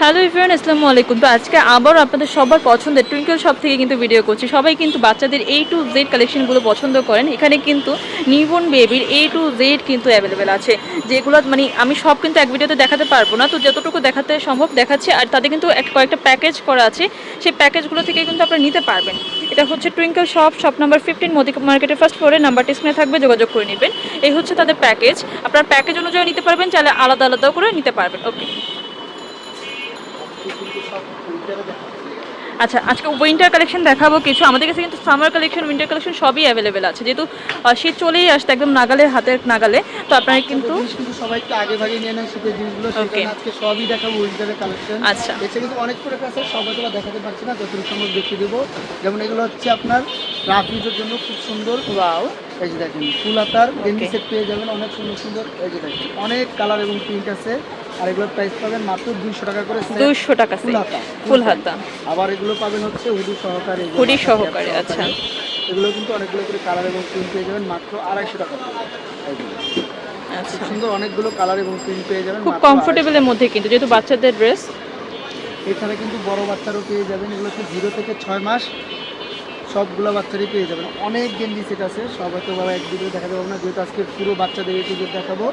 Hello ইফরান আসসালামু আলাইকুম। তো আজকে আবার আপনাদের সবার পছন্দের টুইঙ্কেল শপ থেকে কিন্তু ভিডিও করছি। সবাই কিন্তু বাচ্চাদের এই টু জেড কালেকশনগুলো পছন্দ করেন। এখানে কিন্তু নিবন বেবির এ টু জেড কিন্তু অ্যাভেলেবেল আছে। যেগুলো মানে আমি সব কিন্তু এক ভিডিওতে দেখাতে পারব না। তো যতটুকু দেখাতে সম্ভব দেখাচ্ছি। আর তাদের কিন্তু এক কয়েকটা প্যাকেজ করা আছে। সেই প্যাকেজগুলো থেকে কিন্তু আপনারা নিতে পারবেন। এটা হচ্ছে Twinkle shop shop number fifteen Modi মার্কেটের ফার্স্ট ফ্লোরে নাম্বারটি স্ক্রিনে থাকবে, যোগাযোগ করে নেবেন। এই হচ্ছে তাদের প্যাকেজ আপনার প্যাকেজ অনুযায়ী নিতে পারবেন। চাইলে আলাদা আলাদা করে নিতে পারবেন। ওকে আচ্ছা আজকে উইন্টার কালেকশন দেখাবো কিছু। আমাদের কাছে কিন্তু সামার কালেকশন উইন্টার কালেকশন সবই অ্যাভেলেবেল আছে। যেহেতু শীত চলেই আসতে একদম নাগালের হাতের নাগালে। তো আপনারা কিন্তু জিনিস কিন্তু সবাই একটু আগে ভাগে নিয়ে নেয় শীতের জিনিসগুলো। আজকে সবই দেখাবো উইন্টারের কালেকশন আচ্ছা। কিন্তু অনেক সবাই দেখাতে পারছি না যতটুকু সম্ভব দেখিয়ে দেবো। যেমন এগুলো হচ্ছে আপনার রাফ ইউজের জন্য খুব সুন্দর। ওয়াও এই যে দেখেন ফুল গেঞ্জি সেট পেয়ে যাবেন অনেক সুন্দর সুন্দর এই যে দেখেন অনেক কালার এবং প্রিন্ট আছে। আর এগুলোর প্রাইস পাবেন মাত্র দুইশো টাকা করে দুইশো টাকা ফুল হাতা ফুল হাতা আবার এগুলো পাবেন হচ্ছে হুডি সহকারে হুডি সহকারে, আচ্ছা। এগুলো কিন্তু অনেকগুলো করে কালার এবং প্রিন্ট পেয়ে যাবেন মাত্র আড়াইশো টাকা আচ্ছা। সুন্দর অনেকগুলো কালার এবং প্রিন্ট পেয়ে যাবেন খুব কমফোর্টেবলের মধ্যে কিন্তু যেহেতু বাচ্চাদের ড্রেস 250 এছাড়া কিন্তু বড় বাচ্চারও পেয়ে যাবেন এগুলো হচ্ছে জিরো থেকে ছয় মাস। সবগুলো বাচ্চারই পেয়ে যাবেন। অনেক গেঞ্জি সেট আছে সব হয়তো বাবা এক ভিডিও দেখাতে পারব না যেহেতু আজকে পুরো বাচ্চাদের এই দেখাবো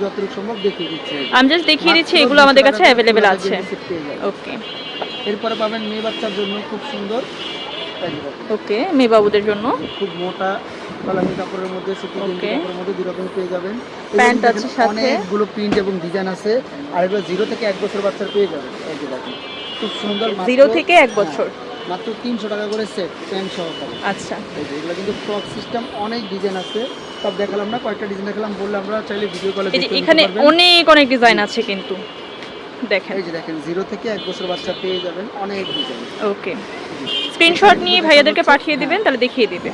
যতটুকু সম্ভব দেখিয়ে দিচ্ছি। আমি জাস্ট দেখিয়ে দিচ্ছি এগুলো আমাদের কাছে অ্যাভেলেবেল আছে। ওকে এরপরে পাবেন মেয়ে বাচ্চার জন্য খুব সুন্দর। ওকে মেয়ে বাবুদের জন্য। খুব মোটা কলামি কাপড়ের মধ্যে সুতি কাপড়ের মধ্যে দুই রকম পেয়ে যাবেন। এগুলো আছে সাথে। অনেকগুলো প্রিন্ট এবং ডিজাইন আছে আর এগুলো জিরো থেকে এক বছর বাচ্চার পেয়ে যাবেন। এই যে দেখুন খুব সুন্দর জিরো থেকে এক বছর। মাত্র তিনশো টাকা করে সেট প্যান্ট সহকারে আচ্ছা। এগুলো কিন্তু ফ্রক সিস্টেম অনেক ডিজাইন আছে। সব দেখালাম না কয়েকটা ডিজাইন দেখালাম বললে আমরা চাইলে ভিডিও কলে এখানে অনেক অনেক ডিজাইন আছে কিন্তু। দেখেন। এই যে দেখেন জিরো থেকে এক বছর বাচ্চা পেয়ে যাবেন অনেক ডিজাইন ওকে স্ক্রিনশট নিয়ে ভাইয়াদেরকে পাঠিয়ে দিবেন তাহলে দেখিয়ে দিবে।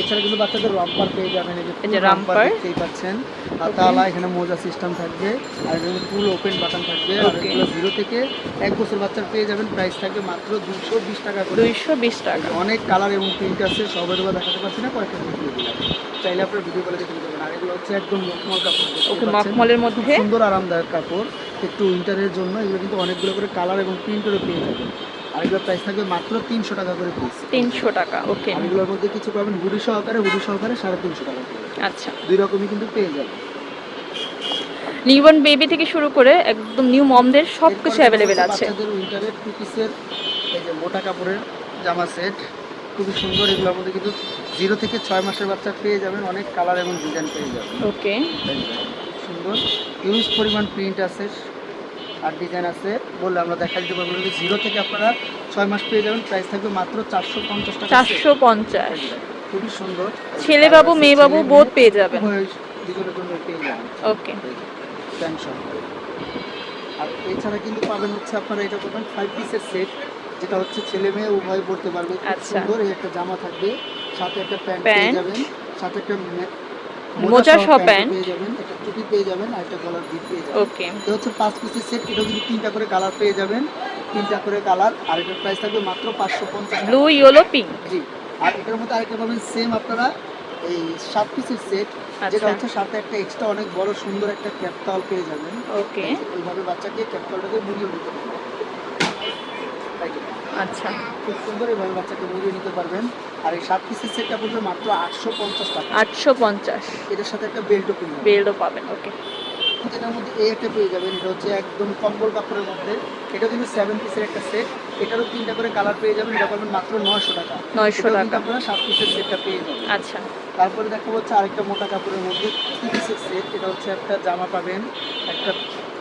এছাড়া কিন্তু বাচ্চাদের রাম্পার পেয়ে যাবেন এই যে রামপার। দেখতেই পাচ্ছেন। আর তালা এখানে মোজা সিস্টেম থাকবে আর এখানে ফুল ওপেন বাটন থাকবে। আর এগুলো জিরো থেকে এক বছর বাচ্চার পেয়ে যাবেন প্রাইস থাকবে মাত্র দুশো বিশ টাকা করে। দুইশো বিশ টাকা। অনেক কালার এবং প্রিন্ট আছে সবাই দেখাতে পারছি না কয়েকটা ভিডিও দিলাম। চাইলে আপনার ভিডিও কলে দেখে নিতে পারেন। আর এগুলো হচ্ছে একদম মখমল কাপড় ওকে। মখমলের মধ্যে? সুন্দর আরামদায়ক কাপড়। একটু উইন্টারের জন্য এগুলো কিন্তু অনেকগুলো করে কালার এবং প্রিন্টেরও পেয়ে যাবেন। আর এগুলো প্রাইস থাকবে মাত্র তিনশো টাকা করে পিস তিনশো টাকা ওকে আর এগুলোর মধ্যে কিছু পাবেন হুডি সহকারে হুডি সহকারে সাড়ে তিনশো টাকা করে। আচ্ছা। দুই রকমই কিন্তু পেয়ে যাবেন। নিউবর্ন বেবি থেকে শুরু করে একদম নিউ মমদের সব কিছু অ্যাভেলেবেল আছে বাচ্চাদের উইন্টারের টু পিসের এই যে মোটা কাপড়ের জামা সেট খুবই সুন্দর এগুলোর মধ্যে কিন্তু জিরো থেকে ছয় মাসের বাচ্চা পেয়ে যাবেন অনেক কালার এবং ডিজাইন পেয়ে যাবেন। ওকে সুন্দর। ইউজ পরিমাণ প্রিন্ট আছে আর ডিজাইন আছে বললে আমরা দেখা দিতে পারব। জিরো থেকে আপনারা ছয় মাস পেয়ে যাবেন প্রাইস থাকবে মাত্র চারশো পঞ্চাশ টাকা। চারশো পঞ্চাশ। খুবই সুন্দর। ছেলে বাবু মেয়ে বাবু বোধ পেয়ে যাবেন। দুজনের জন্য পেয়ে যাবেন। ওকে টেনশন আর এছাড়া কিন্তু পাবেন হচ্ছে আপনারা এটা পাবেন ফাইভ পিসের সেট যেটা হচ্ছে ছেলে মেয়ে উভয় পড়তে পারবে। খুব আচ্ছা। সুন্দর এই একটা জামা থাকবে। সাথে একটা প্যান্ট। পেয়ে যাবেন। সাথে একটা মোজা সহ প্যান্ট। পেয়ে যাবেন। একটা পেয়ে যাবেন আর একটা গলার বিট পেয়ে যাবেন। ওকে এটা হচ্ছে পাঁচ পিসের সেট এটা কিন্তু তিনটা করে কালার পেয়ে যাবেন। তিনটা করে কালার আর এটার প্রাইস থাকবে মাত্র পাঁচশো পঞ্চাশ ব্লু ইয়েলো পিঙ্ক জি আর এটার মধ্যে আরেকটা পাবেন সেম আপনারা এই সাত পিসের সেট যেটা আচ্ছা হচ্ছে সাথে একটা এক্সট্রা অনেক বড় সুন্দর একটা ক্যাপটাল পেয়ে যাবেন। ওকে এইভাবে বাচ্চাকে ক্যাপটালটাকে মুড়িয়ে নিতে পারবেন? আচ্ছা। খুব সুন্দর এইভাবে বাচ্চাকে মুড়িয়ে নিতে পারবেন। আর এই সাত পিসের সেটটা পড়বে মাত্র আটশো পঞ্চাশ টাকা। আটশো পঞ্চাশ। এটার সাথে একটা বেল্টও যাবেন বেল্টও পাবেন ওকে এটার মধ্যে এই একটা পেয়ে যাবেন। এটা হচ্ছে একদম কম্বল কাপড়ের মধ্যে। এটা কিন্তু সেভেন পিসের একটা সেট এটারও তিনটা করে কালার পেয়ে যাবেন। এটা পাবেন মাত্র নয়শো টাকা। 900 এটাও টাকা। আপনারা সাত পিসের সেটটা পেয়ে যাবেন। আচ্ছা। তারপরে দেখা হচ্ছে আরেকটা মোটা কাপড়ের মধ্যে পিসের সেট এটা হচ্ছে একটা জামা পাবেন একটা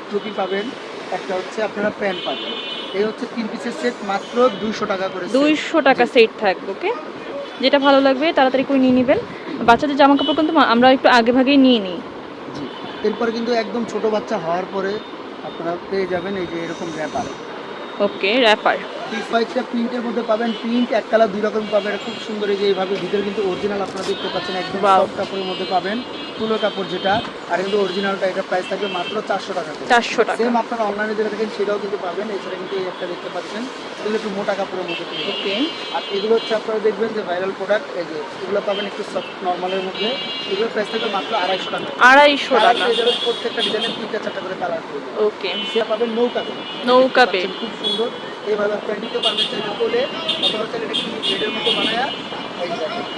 টুপি পাবেন একটা হচ্ছে আপনারা প্যান্ট পাবেন। এই হচ্ছে তিন পিসের সেট মাত্র দুইশো টাকা করে set। দুইশো টাকা সেট থাকবে ওকে যেটা ভালো লাগবে তাড়াতাড়ি করে নিয়ে নেবেন। বাচ্চাদের জামা কাপড় কিন্তু আমরা একটু আগে ভাগেই নিয়ে নিই। জি। এরপরে কিন্তু একদম ছোট বাচ্চা হওয়ার পরে আপনারা পেয়ে যাবেন এই যে এরকম ব্যাপার ওকে র্যাপার কয়েকটা প্রিন্টের মধ্যে পাবেন। প্রিন্ট এক কালার দুই রকম পাবেন। এটা খুব সুন্দর এই যে এইভাবে ভিতরে কিন্তু অরিজিনাল আপনারা দেখতে পাচ্ছেন। একদম. সফট কাপড়ের মধ্যে পাবেন। তুলো কাপড় যেটা আর কিন্তু অরিজিনালটা এটা প্রাইস থাকবে মাত্র চারশো টাকা চারশো টাকা। সেম আপনারা অনলাইনে যেটা দেখেন সেটাও কিন্তু পাবেন। এছাড়া কিন্তু এই একটা দেখতে পাচ্ছেন এগুলো একটু মোটা কাপড়ের মধ্যে ওকে আর এগুলো হচ্ছে আপনারা দেখবেন যে ভাইরাল প্রোডাক্ট এই যে এগুলো পাবেন একটু সফট নর্মালের মধ্যে। এগুলো প্রাইস থাকবে মাত্র আড়াইশো টাকা আড়াইশো টাকা। প্রত্যেকটা ডিজাইনের তিনটা চারটা করে কালার ওকে সেটা পাবেন নৌকা নৌকা খুব সুন্দর। এইভাবে আপনারা নিতে পারবেন চাইলে কোলে অথবা এটা কিন্তু ব্রেডের মতো বানায়া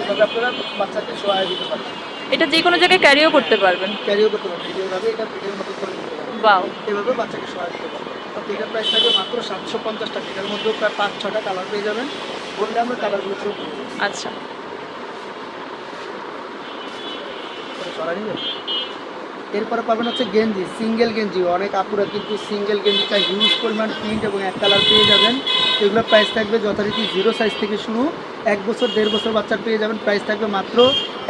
এভাবে আপনারা বাচ্চাকে সহায় দিতে পারবেন। এটা যে কোনো জায়গায় ক্যারিও করতে পারবেন। ক্যারিও করতে পারবেন এইভাবে এটা ব্রেডের মতো করে নিতে পারবেন। বাও এভাবে বাচ্চাকে সহায় দিতে পারবেন। এটার প্রাইস থাকবে মাত্র সাতশো পঞ্চাশ টাকা। এটার মধ্যেও প্রায় পাঁচ ছটা কালার পেয়ে যাবেন। বললে আমরা কালারগুলো শুরু আচ্ছা। এরপরে পাবেন হচ্ছে গেঞ্জি সিঙ্গেল গেঞ্জি। অনেক আপুরা কিন্তু সিঙ্গেল গেঞ্জিটা হিউজ পরিমাণ প্রিন্ট এবং এক কালার পেয়ে যাবেন। এগুলোর প্রাইস থাকবে যথারীতি জিরো সাইজ থেকে শুরু। এক বছর দেড় বছর বাচ্চার পেয়ে যাবেন প্রাইস থাকবে মাত্র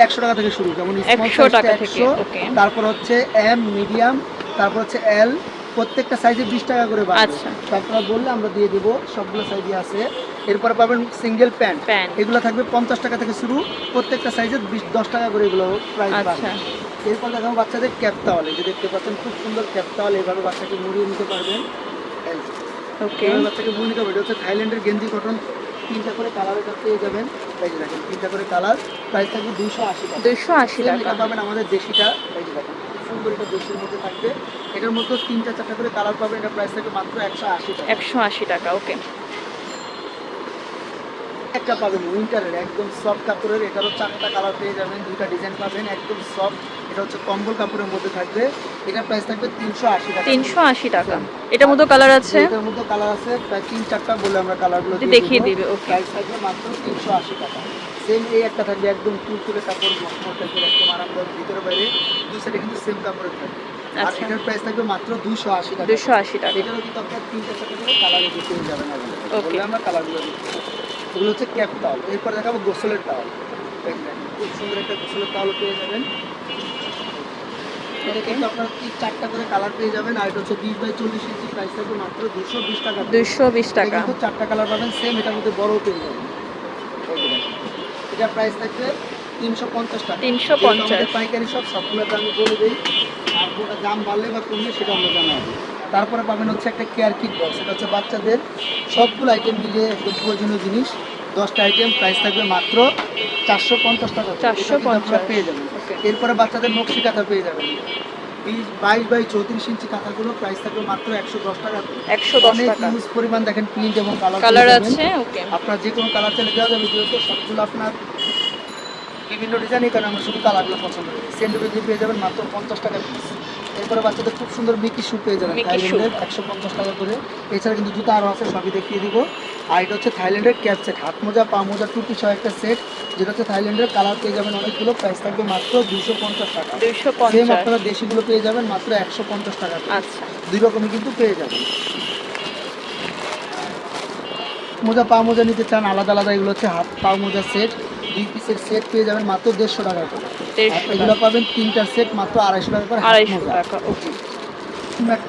একশো টাকা থেকে শুরু। যেমন small 100 size টা টাকা থেকে, 100, okay. তারপর হচ্ছে এম মিডিয়াম তারপর হচ্ছে এল প্রত্যেকটা সাইজে বিশ টাকা করে আচ্ছা। আপনারা বললে আমরা দিয়ে দিব সবগুলো সাইজে আছে। এরপরে পাবেন সিঙ্গেল প্যান্ট এগুলো থাকবে পঞ্চাশ টাকা থেকে শুরু। প্রত্যেকটা সাইজে বিশ দশ টাকা করে এগুলো প্রাইস আচ্ছা। এরপর দেখাবো বাচ্চাদের ক্যাপ তাওয়াল এই যে দেখতে পাচ্ছেন খুব সুন্দর ক্যাপ তাওয়াল এভাবে বাচ্চাকে মুড়িয়ে নিতে পারবেন। ওকে। বাচ্চাকে ভূমিকা নিতে পারবেন এটা হচ্ছে থাইল্যান্ডের গেঞ্জি কটন। তিনটা করে কালারের কাছে পেয়ে যাবেন। এই যে দেখেন তিনটা করে কালার। প্রাইস থাকবে দুইশো আশি টাকা। দুইশো আশি টাকা। পাবেন আমাদের দেশিটা। এই যে দেখেন সুন্দর এটা দেশির মধ্যে থাকবে। এটার মধ্যে তিনটা চারটা করে কালার পাবেন। এটা প্রাইস থাকবে মাত্র একশো আশি টাকা। একশো আশি টাকা ওকে। একটা পাবেন উইন্টারের একদম সফট কাপড়ের এটারও চারটা কালার পেয়ে যাবেন দুইটা ডিজাইন পাবেন একদম সফট এটা হচ্ছে কম্বল কাপড়ের মধ্যে থাকবে। এটার প্রাইস থাকবে তিনশো আশি টাকা। তিনশো আশি টাকা। এটার মধ্যে কালার আছে? এটার মধ্যে কালার আছে প্রায় তিন চারটা বলে আমরা কালারগুলো দেখিয়ে দিবে, okay. প্রাইস থাকবে মাত্র তিনশো আশি টাকা। সেম এই একটা থাকবে একদম তুলতুলে কাপড় মসমল টাইপের একদম আরামদায়ক ভিতরে বাইরে। দুই সাইডে কিন্তু সেম কাপড়ের থাকবে। আর আচ্ছা। এটার প্রাইস থাকবে মাত্র দুশো আশি টাকা। দুশো আশি টাকা। এটারও কিন্তু আপনার তিনটা চারটা করে কালারে দিতে যাবেন আগে আমরা কালারগুলো দিচ্ছি। এগুলো হচ্ছে ক্যাপ টাওয়াল। এরপর দেখাবো গোসলের টাওয়াল। খুব সুন্দর একটা গোসলের টাওয়াল পেয়ে যাবেন। এটা কিন্তু আপনার চারটা করে কালার পেয়ে যাবেন আর এটা হচ্ছে বিশ বাই চল্লিশ ইঞ্চি প্রাইস থাকবে মাত্র দুশো বিশ টাকা। বিশ টাকা। কিন্তু চারটা কালার পাবেন সেম এটার মধ্যে বড়ও পেয়ে যাবেন। এটার প্রাইস থাকবে তিনশো পঞ্চাশ টাকা। 350 যেহেতু আমাদের পাইকারি সব বলে দিই আর কোনটা দাম বাড়লে বা কমলে সেটা আমরা জানাব। তারপরে পাবেন হচ্ছে একটা কেয়ার কিট বক্স এটা হচ্ছে বাচ্চাদের সবগুলো আইটেম মিলিয়ে একদম প্রয়োজনীয় জিনিস। দশটা আইটেম প্রাইস থাকবে মাত্র চারশো পঞ্চাশ টাকা। চারশো পঞ্চাশ কিন্তু 450 আপনারা পেয়ে যাবেন। এরপরে বাচ্চাদের নকশি কাঁথা পেয়ে যাবেন। বিশ বাইশ বাই চৌত্রিশ ইঞ্চি কাঁথাগুলো প্রাইস থাকবে মাত্র একশো দশ টাকা। একশো দশ অনেক টাকা। ইউজ পরিমাণ দেখেন প্রিন্ট এবং কালার কালার আছে ওকে। আপনার যে কোনো কালার চাইলে দেওয়া যাবে যেহেতু সবগুলো আপনার বিভিন্ন ডিজাইন কারণে আমরা শুধু কালারগুলো পছন্দ করি সেন্টুকে দিয়ে পেয়ে যাবেন মাত্র পঞ্চাশ টাকা পিস এরপরে বাচ্চাদের খুব সুন্দর মিকি শু পেয়ে যাবেন থাইল্যান্ডের একশো পঞ্চাশ টাকা করে। এছাড়া কিন্তু জুতা আরও আছে সবই দেখিয়ে দিব। আর এটা হচ্ছে থাইল্যান্ডের ক্যাপ সেট হাত মোজা পা মোজা টুপি সহ একটা সেট যেটা হচ্ছে থাইল্যান্ডের কালার পেয়ে যাবেন অনেকগুলো। প্রাইস থাকবে মাত্র দুশো পঞ্চাশ টাকা। সেম আপনারা দেশিগুলো পেয়ে যাবেন মাত্র একশো পঞ্চাশ টাকা। আচ্ছা। দুই রকমই কিন্তু পেয়ে যাবেন। মোজা পা মোজা নিতে চান আলাদা আলাদা এগুলো হচ্ছে হাত পা মোজা সেট দুই পিসের সেট পেয়ে যাবেন মাত্র দেড়শো টাকা করে। এগুলো পাবেন তিনটার সেট মাত্র আড়াইশো টাকা করে আড়াইশো টাকা ওকে।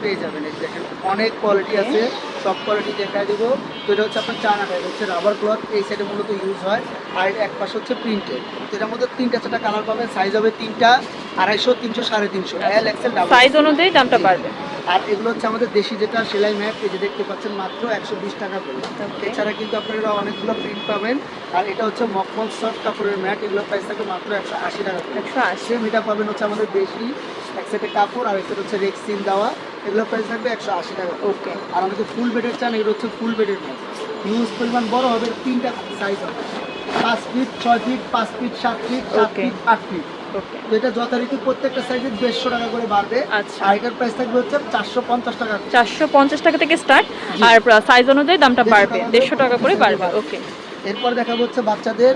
পেয়ে যাবেন দেখেন অনেক কোয়ালিটি আছে সব কোয়ালিটি দেখায় দেবো। তো এটা হচ্ছে আপনার চায়না টাইপ হচ্ছে রাবার ক্লথ এই সাইডে মূলত ইউজ হয়। আর এক পাশে হচ্ছে প্রিন্টেড তো এটার মধ্যে তিনটা চারটা কালার পাবেন সাইজ হবে তিনটা আড়াইশো তিনশো সাড়ে তিনশো এল এক্সেল সাইজ অনুযায়ী দামটা বাড়বে। আর এগুলো হচ্ছে আমাদের দেশি যেটা সেলাই ম্যাট এই যে দেখতে পাচ্ছেন মাত্র একশো বিশ টাকা করে। এছাড়া কিন্তু আপনারা অনেকগুলো প্রিন্ট পাবেন। আর এটা হচ্ছে মকমল সফট কাপড়ের ম্যাট এগুলো প্রাইস থাকে মাত্র একশো আশি টাকা করে। একশো আশি। এটা পাবেন হচ্ছে আমাদের দেশি এক সেটে কাপড় আর এক সেট হচ্ছে রেক্সিন দেওয়া। এগুলো প্রাইস থাকবে একশো আশি টাকা ওকে আর আমাদের ফুল বেডের চান এগুলো হচ্ছে ফুল বেডের ম্যাট। ইউজ পরিমাণ বড় হবে তিনটা সাইজ হবে। পাঁচ ফিট ছয় ফিট পাঁচ ফিট সাত ফিট সাত ফিট আট ফিট এটা যথারীতি প্রত্যেকটা সাইজে দেড়শো টাকা করে বাড়বে। আচ্ছা। আর এটার প্রাইস থাকবে হচ্ছে চারশো পঞ্চাশ টাকা চারশো পঞ্চাশ টাকা থেকে স্টার্ট আর সাইজ অনুযায়ী দামটা বাড়বে। দেড়শো টাকা করে বাড়বে। ওকে এরপর দেখাবো হচ্ছে বাচ্চাদের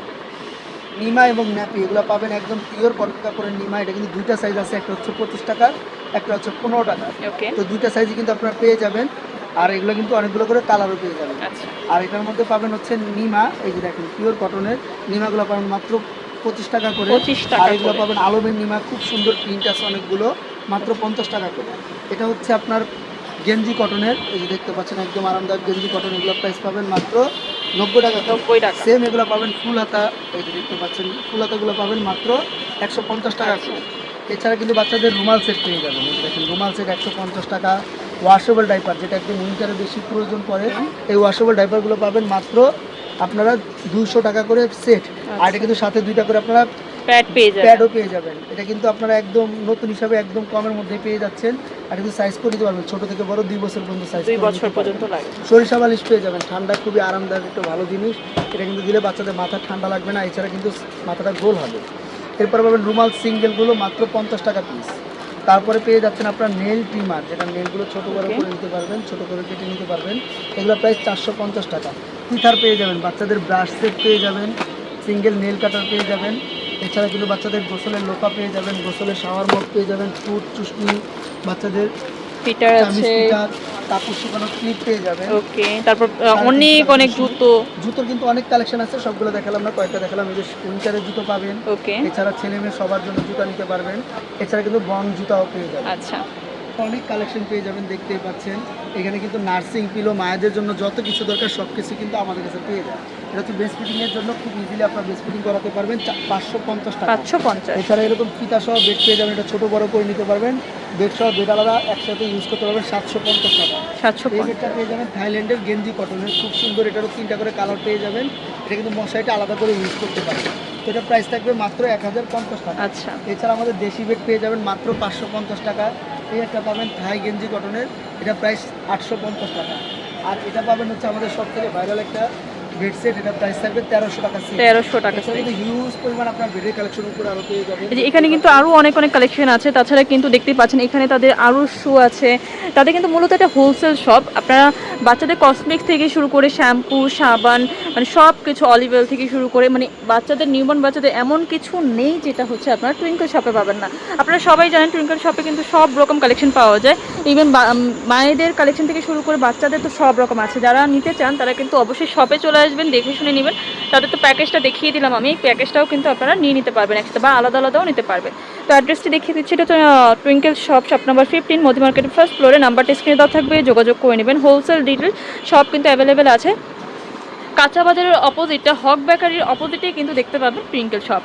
নিমা এবং ন্যাপি। এগুলো পাবেন একদম পিওর কটন কাপড়ের নিমা। এটা কিন্তু দুইটা সাইজ আছে। একটা হচ্ছে পঁচিশ টাকা একটা হচ্ছে পনেরো টাকা। তো দুইটা সাইজই কিন্তু আপনারা পেয়ে যাবেন। আর এগুলো কিন্তু অনেকগুলো করে কালারও পেয়ে যাবেন। আচ্ছা। আর এটার মধ্যে পাবেন হচ্ছে নিমা। এই যে দেখেন পিওর কটনের নিমাগুলো পাবেন মাত্র পঁচিশ টাকা করে। 25 টাকা এগুলো পাবেন আলমের নিমা খুব সুন্দর প্রিন্ট আছে অনেকগুলো মাত্র পঞ্চাশ টাকা করে। এটা হচ্ছে আপনার গেঞ্জি কটনের এই যে দেখতে পাচ্ছেন একদম আরামদায়ক গেঞ্জি কটন এগুলো প্রাইস পাবেন মাত্র নব্বই টাকা নব্বই টাকা। সেম এগুলো পাবেন ফুল হাতা এই যে দেখতে পাচ্ছেন ফুল হাতাগুলো পাবেন মাত্র একশো পঞ্চাশ টাকা করে। এছাড়া কিন্তু বাচ্চাদের রুমাল সেট পেয়ে যাবেন দেখেন রুমাল সেট একশো পঞ্চাশ টাকা ওয়াশেবল ডাইপার যেটা একদম উইন্টারে বেশি প্রয়োজন পড়ে এই ওয়াশেবল ডাইপারগুলো পাবেন মাত্র আপনারা দুশো টাকা করে সেট আর এটা কিন্তু সাথে দুইটা করে আপনারা প্যাড পেয়ে যাবেন। প্যাডও পেয়ে যাবেন। এটা কিন্তু আপনারা একদম নতুন হিসাবে একদম কমের মধ্যে পেয়ে যাচ্ছেন। আর কিন্তু সাইজ করে দিতে পারবেন। ছোট থেকে বড় দুই বছর পর্যন্ত সাইজ দুই বছর পর্যন্ত লাগে। সরিষা বালিশ পেয়ে যাবেন। ঠান্ডা খুবই আরামদায়ক একটা ভালো জিনিস। এটা কিন্তু দিলে বাচ্চাদের মাথা ঠান্ডা লাগবে না। এছাড়া কিন্তু মাথাটা গোল হবে। এরপর পাবেন রুমাল সিঙ্গেলগুলো মাত্র পঞ্চাশ টাকা পিস তারপরে পেয়ে যাচ্ছেন আপনার নেল ট্রিমার যেটা নেলগুলো ছোট করে করে নিতে পারবেন ছোটো করে কেটে নিতে পারবেন। এগুলো প্রাইস চারশো পঞ্চাশ টাকা। টিথার পেয়ে যাবেন বাচ্চাদের ব্রাশ সেট পেয়ে যাবেন সিঙ্গেল নেল কাটার পেয়ে যাবেন। এছাড়া কিন্তু বাচ্চাদের গোসলের লোকা পেয়ে যাবেন গোসলের শাওয়ার মগ পেয়ে যাবেন ফুট চুষ্টি বাচ্চাদের ফিটার আছে। ফিটার কাপড় শুকানোর ক্লিপ পেয়ে যাবেন। ওকে তারপর অনেক অনেক জুতো। জুতোর কিন্তু অনেক কালেকশন আছে সবগুলো দেখালাম না কয়েকটা দেখালাম এই যে উইন্টারের জুতো পাবেন। ওকে এছাড়া ছেলে মেয়ে সবার জন্য জুতা নিতে পারবেন। এছাড়া কিন্তু বন জুতাও পেয়ে যাবেন। আচ্ছা। অনেক কালেকশন পেয়ে যাবেন দেখতেই পাচ্ছেন। এখানে কিন্তু নার্সিং পিলো মায়েদের জন্য যত কিছু দরকার সব কিছু কিন্তু আমাদের কাছে পেয়ে যায় এটা হচ্ছে বেস্ট ফিটিংয়ের জন্য খুব ইজিলি আপনার বেস্ট ফিটিং করাতে পারবেন পাঁচশো পঞ্চাশ টাকা। পাঁচশো পঞ্চাশ। এছাড়া এরকম ফিতা সহ বেড পেয়ে যাবেন এটা ছোটো বড় করে নিতে পারবেন। বেড সহ বেড আলাদা একসাথে ইউজ করতে পারবেন সাতশো পঞ্চাশ টাকা। সাতশো এই বেডটা পেয়ে যাবেন থাইল্যান্ডের গেঞ্জি কটনের খুব সুন্দর এটারও তিনটা করে কালার পেয়ে যাবেন। এটা কিন্তু মশারিটা আলাদা করে ইউজ করতে পারবেন। এটা প্রাইস থাকবে মাত্র এক হাজার পঞ্চাশ টাকা। আচ্ছা। এছাড়া আমাদের দেশি বেড পেয়ে যাবেন মাত্র পাঁচশো পঞ্চাশ টাকা। এই একটা পাবেন থাই গেঞ্জি কটনের। এটা প্রাইস আটশো পঞ্চাশ টাকা। আর এটা পাবেন হচ্ছে আমাদের সব থেকে ভাইরাল একটা বেড সেট এটা প্রাইস থাকবে তেরোশো টাকা সেট তেরোশো টাকা কিন্তু হিউজ পরিমাণ আপনার বেডের কালেকশন উপরে আরও পেয়ে যাবেন। যে এখানে কিন্তু আরও অনেক অনেক কালেকশন আছে। তাছাড়া কিন্তু দেখতেই পাচ্ছেন এখানে তাদের আরও শু আছে। তাদের কিন্তু মূলত একটা হোলসেল শপ আপনারা বাচ্চাদের কসমেটিক্স থেকে শুরু করে শ্যাম্পু সাবান মানে সব কিছু অলিভ অয়েল থেকে শুরু করে মানে বাচ্চাদের নিউবর্ন বাচ্চাদের এমন কিছু নেই যেটা হচ্ছে আপনারা টুইঙ্কল শপে পাবেন না। আপনারা সবাই জানেন টুইঙ্কল শপে কিন্তু সব রকম কালেকশন পাওয়া যায়। ইভেন মায়েদের কালেকশন থেকে শুরু করে বাচ্চাদের তো সব রকম আছে। যারা নিতে চান তারা কিন্তু অবশ্যই শপে চলে আসবেন, দেখে শুনে নেবেন। তাদের তো প্যাকেজটা দেখিয়ে দিলাম আমি। এই প্যাকেজটাও কিন্তু আপনারা নিয়ে নিতে পারবেন একসাথে বা আলাদা আলাদাও নিতে পারবেন। তো অ্যাড্রেসটি দেখিয়ে দিচ্ছি। এটা তো Twinkle shop shop number fifteen Modi মার্কেটের ফার্স্ট ফ্লোরে নাম্বারটা স্ক্রিনে দেওয়া থাকবে। যোগাযোগ করে নেবেন। হোলসেল ডিটেল সব কিন্তু অ্যাভেলেবেল আছে। কাঁচা বাজারের অপোজিটটা হক বেকারির অপোজিটেই কিন্তু দেখতে পাবেন টুইঙ্কেল শপ